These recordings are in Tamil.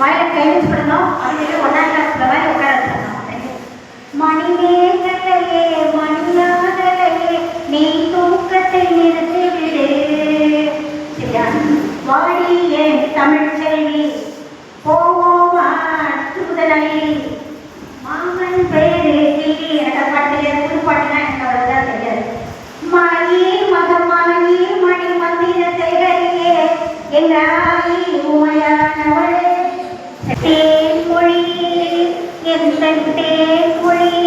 வாயில கை வச்சு பண்ணணும் அப்படின்னு ஒன்றாம் கிளாஸ்ல மாதிரி உட்கார வச்சிடணும் மணிமேகலையே மணியாகலையே நீ தூக்கத்தை நிறுத்தி விடு. சரியா? வாடி என் தமிழ் செல்வி போவோமா சுதனி எங்கள் தேன்மொழி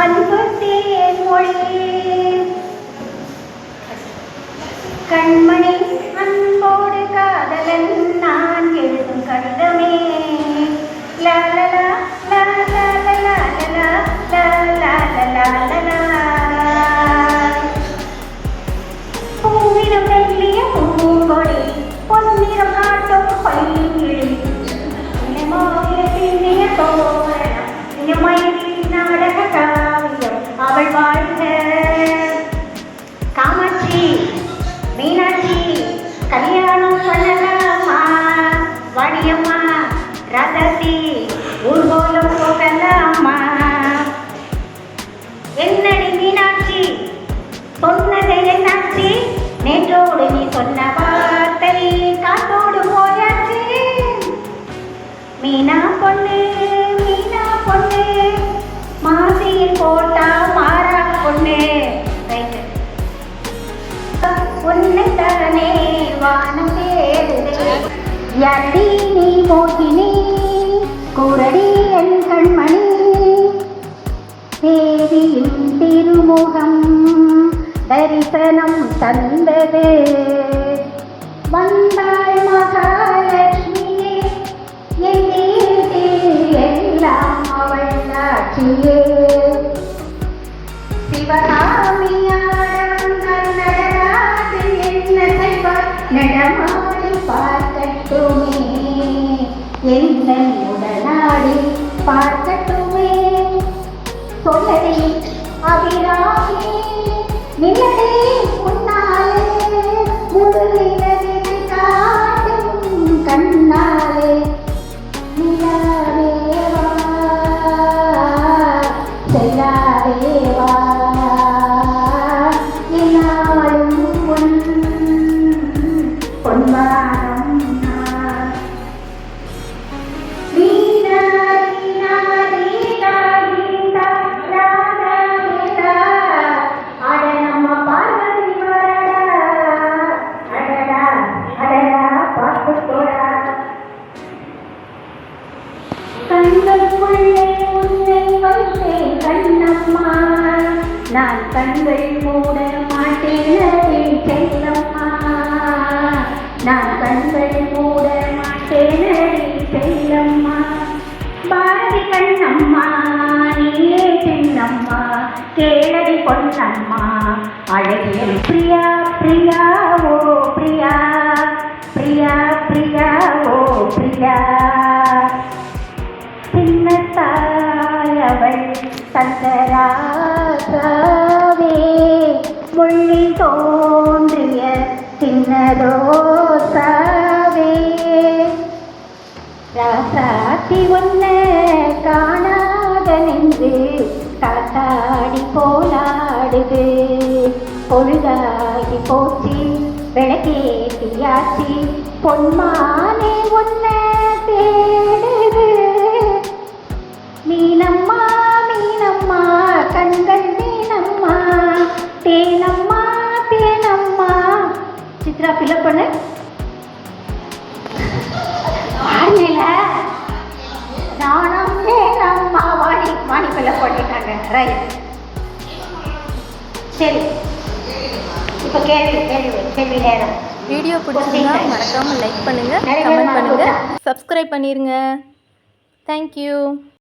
அன்பு தேன்மொழி கண்மணி அன்போடு காதலன் நான் எழுதும் கடிதமே லாலலா பூவிடம் வெள்ளிய பூங்கொடி பொன்னிறம் காட்டும் பள்ளி கிளி நிலமாக பின்னிய தோ கல்யாணம் பண்ணலாமா வாடியம்மா ராதாசி போகலாமா என்னடி மீனாட்சி? சொன்னதை என்னாச்சு நேற்றோடு நீ சொன்ன வார்த்தை காத்தோடு போயாச்சு. மீனா பொண்ணு மீனா பொண்ணு மாசியில் போட்டா மாறா பொண்ணு. உன்னை தரனே வானம் யாரடி நீ மோகினி? கூரடி என் கண்மணி. தேவியின் திருமுகம் தரிசனம் தந்தது. வந்தாள் மகாலட்சுமியே என் எல்லாம் அவள் சாட்சியே. சிவகாமியா 呀 நான் கண்கள் மூட மாட்டேனே செல்லம்மா. நான் கண்கள் மூட மாட்டேனே செல்லம்மா. பாரதி கண்ணம்மா நீயே சின்னம்மா கேளடி பொன்னம்மா அழகிய பிரியா பிரியா. சின்னத்தாயவள் சந்தராசாவே மொழி தோன்றிய சின்னதோசாவே. ராசாத்தி ஒன்ன காணாத நின்று காத்தாடி போலாடுது. பொழுதாகி போச்சு விளக்கேத்தியாச்சு. பொன்மானே ஒன்ன சித்ரா ஃபில்அப் பண்ணு. பாருங்கல நானும் தேனம்மா வாடி வாடி ஃபில்அப் பண்ணிட்டாங்க. ரைட் சரி. இப்போ கேள்வி கேள்வி கேள்வி நேரம். வீடியோ பிடிச்சிருந்தா மறக்காமல் லைக் பண்ணுங்கள் கமெண்ட் பண்ணுங்கள். சப்ஸ்கிரைப் பண்ணிடுங்க தேங்க்யூ